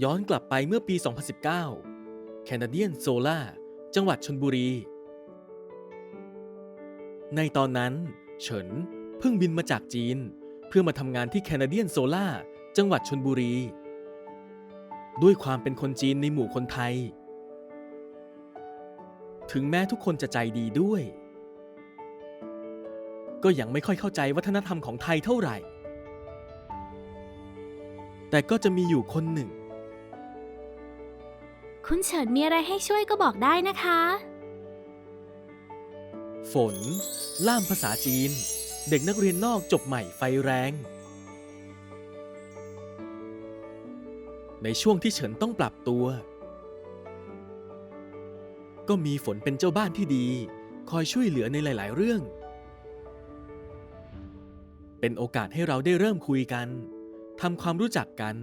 ย้อนกลับไปเมื่อปี 2019 Canadian Solar จังหวัดชนบุรี ในตอนนั้น เฉินเพิ่งบินมาจากจีน เพื่อมาทำงานที่ Canadian Solar จังหวัดชนบุรี ด้วยความเป็นคนจีนในหมู่คนไทย ถึงแม้ทุกคนจะใจดีด้วย ก็ยังไม่ค่อยเข้าใจวัฒนธรรมของไทยเท่าไหร่ แต่ก็จะมีอยู่คนหนึ่ง คุณเฉินมีอะไรให้ช่วยก็บอกได้นะคะ ฝน ล่ามภาษาจีน เด็กนักเรียนนอกจบใหม่ไฟแรง ในช่วงที่เฉินต้องปรับตัว ก็มีฝนเป็นเจ้าบ้านที่ดี คอยช่วยเหลือในหลาย ๆ เรื่อง เป็นโอกาสให้เราได้เริ่มคุยกันทำความรู้จักกัน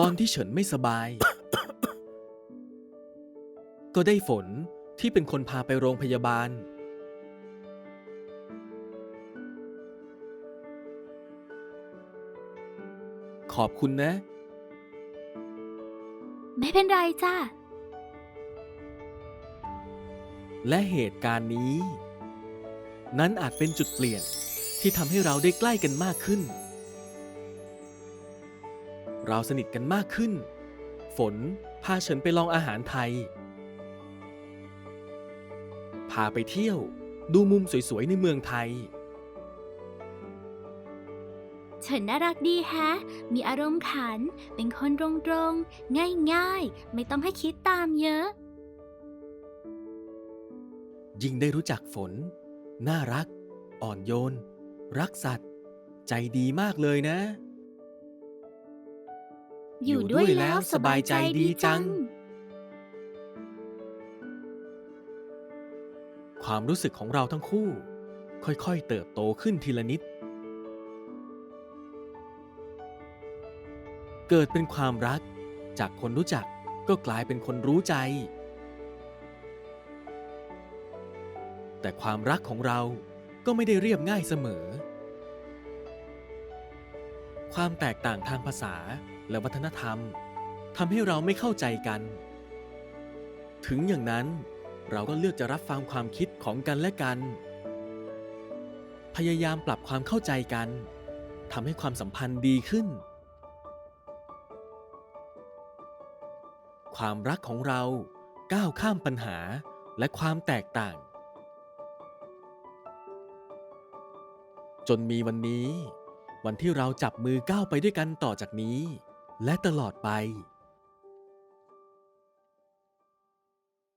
ตอนที่เฉินไม่สบาย ก็ได้ฝนที่เป็นคนพาไปโรงพยาบาล ขอบคุณนะ ไม่เป็นไรจ้าและเหตุการณ์นี้ นั้นอาจเป็นจุดเปลี่ยนที่ทำให้เราได้ใกล้กันมากขึ้น เราสนิทกันมากขึ้น ฝนพาเฉินไปลองอาหารไทย พาไปเที่ยวดูมุมสวยๆ ในเมืองไทยเฉินน่ารักดีแฮะ มีอารมณ์ขัน เป็นคนตรงๆ ง่ายๆ ไม่ต้องให้คิดตามเยอะ ยิ่งได้รู้จักฝน น่ารัก อ่อนโยน รักสัตว์ ใจดีมากเลยนะ อยู่ด้วยแล้วสบายใจดีจัง ความรู้สึกของเราทั้งคู่ ค่อยๆเติบโตขึ้นทีละนิด เกิดเป็นความรัก จากคนรู้จักก็กลายเป็นคนรู้ใจ แต่ความรักของเราก็ไม่ได้เรียบง่ายเสมอ ความแตกต่างทางภาษา และวัฒนธรรมทำให้เราไม่เข้าใจกัน ถึงอย่างนั้นเราก็เลือกจะรับฟังความคิดของกันและกัน พยายามปรับความเข้าใจกันทำให้ความสัมพันธ์ดีขึ้น ความรักของเราก้าวข้ามปัญหาและความแตกต่าง จนมีวันนี้ วันที่เราจับมือก้าวไปด้วยกันต่อจากนี้ และตลอดไป